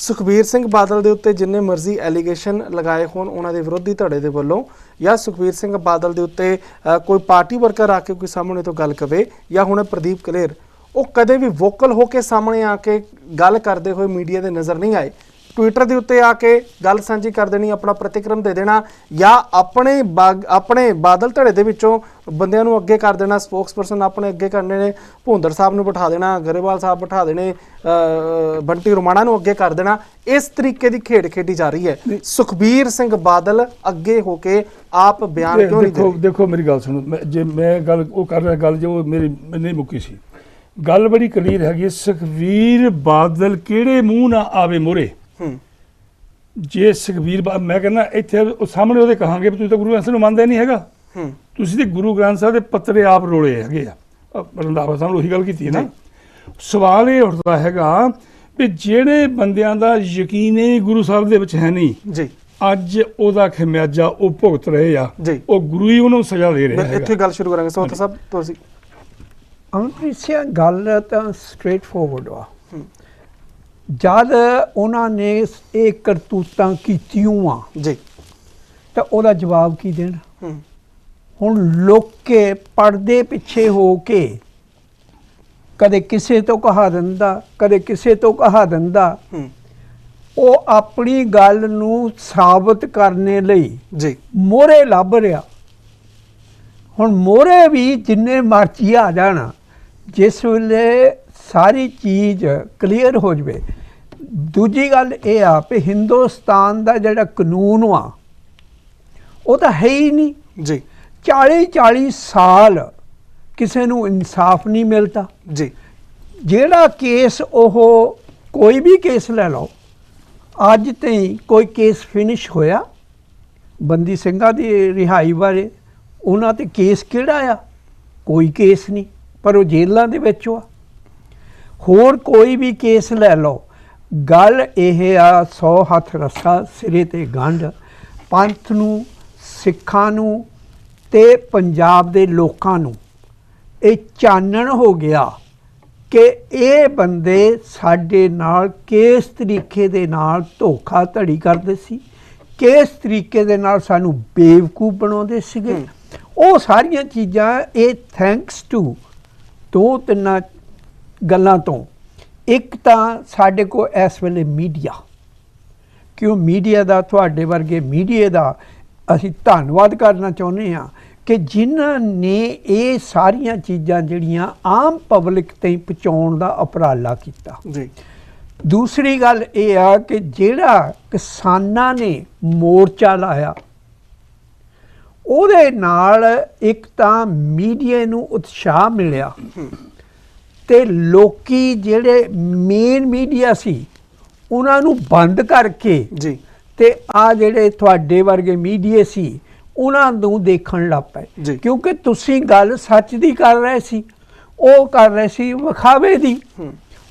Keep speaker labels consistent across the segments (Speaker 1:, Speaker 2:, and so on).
Speaker 1: ਸੁਖਬੀਰ ਸਿੰਘ ਬਾਦਲ ਦੇ ਉੱਤੇ ਜਿੰਨੇ ਮਰਜ਼ੀ ਐਲੀਗੇਸ਼ਨ ਲਗਾਏ ਹੋਣ, ਉਹਨਾਂ ਦੇ ਵਿਰੋਧੀ ਧੜੇ ਦੇ ਵੱਲੋਂ, ਜਾਂ ਸੁਖਬੀਰ ਸਿੰਘ ਬਾਦਲ ਦੇ ਉੱਤੇ ਕੋਈ ਪਾਰਟੀ ਵਰਕਰ ਆ ਕੇ ਕੋਈ ਸਾਹਮਣੇ ਤੋਂ ਗੱਲ ਕਵੇ, ਜਾਂ ਹੁਣ ਪ੍ਰਦੀਪ ਕਲੇਰ, ਉਹ ਕਦੇ ਵੀ ਵੋਕਲ ਹੋ ਕੇ ਸਾਹਮਣੇ ਆ ਕੇ ਗੱਲ ਕਰਦੇ ਹੋਏ ਮੀਡੀਆ ਦੇ ਨਜ਼ਰ ਨਹੀਂ ਆਏ। ਟਵਿੱਟਰ ਦੇ ਉੱਤੇ ਆ ਕੇ ਗੱਲ ਸਾਂਝੀ ਕਰ ਦੇਣੀ ਆਪਣਾ ਪ੍ਰਤੀਕਰਮ ਦੇ ਦੇਣਾ ਜਾਂ ਆਪਣੇ ਆਪਣੇ ਬਾਦਲ ਧੜੇ ਦੇ ਵਿੱਚੋਂ ਬੰਦਿਆਂ ਨੂੰ ਅੱਗੇ ਕਰ ਦੇਣਾ ਸਪੋਕਸਪਰਸਨ ਆਪਣੇ ਅੱਗੇ ਕਰਨੇ ਨੇ ਭੁੰਦਰ ਸਾਹਿਬ ਨੂੰ ਬਿਠਾ ਦੇਣਾ ਗਰੇਵਾਲ ਸਾਹਿਬ ਬਿਠਾ ਦੇਣੇ ਬੰਟੀ ਰੋਮਾਣਾ ਨੂੰ ਅੱਗੇ ਕਰ ਦੇਣਾ ਇਸ ਤਰੀਕੇ ਦੀ ਖੇਡ ਖੇਡੀ ਜਾ ਰਹੀ ਹੈ। ਸੁਖਬੀਰ ਸਿੰਘ ਬਾਦਲ ਅੱਗੇ ਹੋ ਕੇ ਆਪ ਬਿਆਨ ਕਿਉਂ ਨਹੀਂ ਦੇ
Speaker 2: ਦੇਖੋ? ਦੇਖੋ ਮੇਰੀ ਗੱਲ ਸੁਣੋ ਜੇ ਮੈਂ ਗੱਲ ਉਹ ਕਰ ਰਿਹਾ ਗੱਲ ਜੋ ਮੇਰੀ ਨਹੀਂ ਮੁੱਕੀ ਸੀ। ਗੱਲ ਬੜੀ ਕਲੀਅਰ ਹੈਗੀ ਸੁਖਵੀਰ ਬਾਦਲ ਕਿਹੜੇ ਮੂੰਹ ਨਾਲ ਆਵੇ ਮੋਰੇ?
Speaker 1: ਹੂੰ।
Speaker 2: ਜੇ ਸੁਖਵੀਰ ਬਾ ਮੈਂ ਕਹਿੰਦਾ ਇੱਥੇ ਉਹ ਸਾਹਮਣੇ ਉਹਦੇ ਕਹਾਂਗੇ ਵੀ ਤੁਸੀਂ ਤਾਂ ਗੁਰੂ ਗ੍ਰੰਥ ਸਾਹਿਬ ਨੂੰ ਮੰਨਦੇ ਨਹੀਂ ਹੈਗਾ।
Speaker 1: ਹੂੰ।
Speaker 2: ਤੁਸੀਂ ਤੇ ਗੁਰੂ ਗ੍ਰੰਥ ਸਾਹਿਬ ਦੇ ਪੱਤਰੇ ਆਪ ਰੋਲੇ ਹੈਗੇ ਆ। ਰੰਧਾਵਾ ਸਾਹਿਬ ਨੇ ਉਹੀ ਗੱਲ ਕੀਤੀ ਹੈ ਨਾ। ਸਵਾਲ ਇਹ ਉੱਠਦਾ ਹੈਗਾ ਵੀ ਜਿਹੜੇ ਬੰਦਿਆਂ ਦਾ ਯਕੀਨ ਹੀ ਗੁਰੂ ਸਾਹਿਬ ਦੇ ਵਿੱਚ ਹੈ ਨਹੀਂ
Speaker 1: ਜੀ।
Speaker 2: ਅੱਜ ਉਹਦਾ ਖਮਿਆਜਾ ਉਹ ਭੁਗਤ ਰਹੇ ਆ। ਉਹ ਗੁਰੂ ਹੀ ਉਹਨੂੰ ਸਜ਼ਾ ਦੇ ਰਿਹਾ
Speaker 1: ਮੈਂ ਇੱਥੇ ਗੱਲ ਸ਼ੁਰੂ ਕਰਾਂਗੇ। ਸੋਤਾ ਸਾਹਿਬ ਤੁਸੀਂ
Speaker 3: ਅਮਨਪ੍ਰੀਤ ਸਿੰਘ ਗੱਲ ਤਾਂ ਸਟ੍ਰੇਟ ਫੋਰਵਰਡ
Speaker 1: ਹੂੰ।
Speaker 3: ਜਦ ਉਹਨਾਂ ਨੇ ਇਹ ਕਰਤੂਤਾਂ ਕੀਤੀਆਂ ਆ
Speaker 1: ਜੀ।
Speaker 3: ਤਾਂ ਉਹਦਾ ਜਵਾਬ ਕੀ ਦੇਣ? ਹੁਣ ਲੋਕੇ ਪਰਦੇ ਪਿੱਛੇ ਹੋ ਕੇ ਕਦੇ ਕਿਸੇ ਤੋਂ ਕਹਾ ਦਿੰਦਾ ਕਦੇ ਕਿਸੇ ਤੋਂ ਕਹਾ ਦਿੰਦਾ ਉਹ ਆਪਣੀ ਗੱਲ ਨੂੰ ਸਾਬਤ ਕਰਨੇ ਲਈ
Speaker 1: ਜੀ।
Speaker 3: ਮੋਰੇ ਲੱਭ ਰਿਹਾ। ਹੁਣ ਮੋਰੇ ਵੀ ਜਿੰਨੇ ਮਰਜ਼ੀ ਆ ਜਾਣ ਜਿਸ ਵੇਲੇ ਸਾਰੀ ਚੀਜ਼ ਕਲੀਅਰ ਹੋ ਜਵੇ ਦੂਜੀ ਗੱਲ ਇਹ ਆ ਕਿ ਹਿੰਦੁਸਤਾਨ ਦਾ ਜਿਹੜਾ ਕਾਨੂੰਨ ਆ ਉਹ ਤਾਂ ਹੈ ਹੀ ਨਹੀਂ।
Speaker 1: ਜੀ।
Speaker 3: 40 40 ਸਾਲ ਕਿਸੇ ਨੂੰ ਇਨਸਾਫ ਨਹੀਂ ਮਿਲਦਾ।
Speaker 1: ਜੀ।
Speaker 3: ਜਿਹੜਾ ਕੇਸ ਉਹ ਕੋਈ ਵੀ ਕੇਸ ਲੈ ਲਓ ਅੱਜ ਤਾਈਂ ਕੋਈ ਕੇਸ ਫਿਨਿਸ਼ ਹੋਇਆ? ਬੰਦੀ ਸਿੰਘਾਂ ਦੀ ਰਿਹਾਈ ਬਾਰੇ ਉਹਨਾਂ ਤੇ ਕੇਸ ਕਿਹੜਾ ਆ? ਕੋਈ ਕੇਸ ਨਹੀਂ ਪਰ ਉਹ ਜੇਲ੍ਹਾਂ ਦੇ ਵਿੱਚ ਆ। ਹੋਰ ਕੋਈ ਵੀ ਕੇਸ ਲੈ ਲਓ ਗੱਲ ਇਹ ਆ 100 ਹੱਥ ਰੱਸਾ ਸਿਰੇ ਤੇ ਗੰਢ ਪੰਥ ਨੂੰ ਸਿੱਖਾਂ ਨੂੰ ਤੇ ਪੰਜਾਬ ਦੇ ਲੋਕਾਂ ਨੂੰ ਇਹ ਚਾਨਣ ਹੋ ਗਿਆ ਕਿ ਇਹ ਬੰਦੇ ਸਾਡੇ ਨਾਲ ਕਿਸ ਤਰੀਕੇ ਦੇ ਨਾਲ ਧੋਖਾ ਧੜੀ ਕਰਦੇ ਸੀ ਕਿਸ ਤਰੀਕੇ ਦੇ ਨਾਲ ਸਾਨੂੰ ਬੇਵਕੂਫ ਬਣਾਉਂਦੇ ਸੀਗੇ। ਉਹ ਸਾਰੀਆਂ ਚੀਜ਼ਾਂ ਇਹ ਥੈਂਕਸ ਟੂ ਦੋ ਤਿੰਨਾਂ ਗੱਲਾਂ ਤੋਂ ਇੱਕ ਤਾਂ ਸਾਡੇ ਕੋਲ ਇਸ ਵੇਲੇ ਮੀਡੀਆ। ਕਿਉਂ ਮੀਡੀਆ ਦਾ ਤੁਹਾਡੇ ਵਰਗੇ ਮੀਡੀਆ ਦਾ ਅਸੀਂ ਧੰਨਵਾਦ ਕਰਨਾ ਚਾਹੁੰਦੇ ਹਾਂ ਕਿ ਜਿਨ੍ਹਾਂ ਨੇ ਇਹ ਸਾਰੀਆਂ ਚੀਜ਼ਾਂ ਜਿਹੜੀਆਂ ਆਮ ਪਬਲਿਕ ਤਾਈਂ ਪਹੁੰਚਾਉਣ ਦਾ ਉਪਰਾਲਾ ਕੀਤਾ।
Speaker 1: ਜੀ।
Speaker 3: ਦੂਸਰੀ ਗੱਲ ਇਹ ਆ ਕਿ ਜਿਹੜਾ ਕਿਸਾਨਾਂ ਨੇ ਮੋਰਚਾ ਲਾਇਆ ਉਹਦੇ ਨਾਲ ਇੱਕ ਤਾਂ ਮੀਡੀਆ ਨੂੰ ਉਤਸ਼ਾਹ ਮਿਲਿਆ। ਤੇ ਲੋਕੀ ਜਿਹੜੇ ਮੇਨ ਮੀਡੀਆ ਸੀ ਉਹਨਾਂ ਨੂੰ ਬੰਦ ਕਰਕੇ
Speaker 1: ਜੀ।
Speaker 3: ਤੇ ਆ ਜਿਹੜੇ ਤੁਹਾਡੇ ਵਰਗੇ ਮੀਡੀਆ ਸੀ ਉਹਨਾਂ ਨੂੰ ਦੇਖਣ ਲੱਗ। ਪਏ। ਕਿਉਂਕਿ ਤੁਸੀਂ ਗੱਲ ਸੱਚ ਦੀ ਕਰ ਰਹੇ ਸੀ ਉਹ ਕਰ ਰਹੇ ਸੀ ਵਿਖਾਵੇ ਦੀ।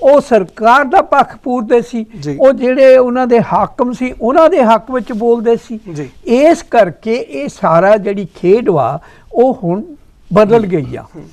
Speaker 3: ਉਹ ਸਰਕਾਰ ਦਾ ਪੱਖ ਪੂਰਦੇ ਸੀ। ਉਹ ਜਿਹੜੇ ਉਹਨਾਂ ਦੇ ਹਾਕਮ ਸੀ ਉਹਨਾਂ ਦੇ ਹੱਕ ਵਿੱਚ ਬੋਲਦੇ ਸੀ। ਇਸ ਕਰਕੇ ਇਹ ਸਾਰਾ ਜਿਹੜੀ ਖੇਡ ਵਾ ਉਹ ਹੁਣ ਬਦਲ ਗਈ ਆ।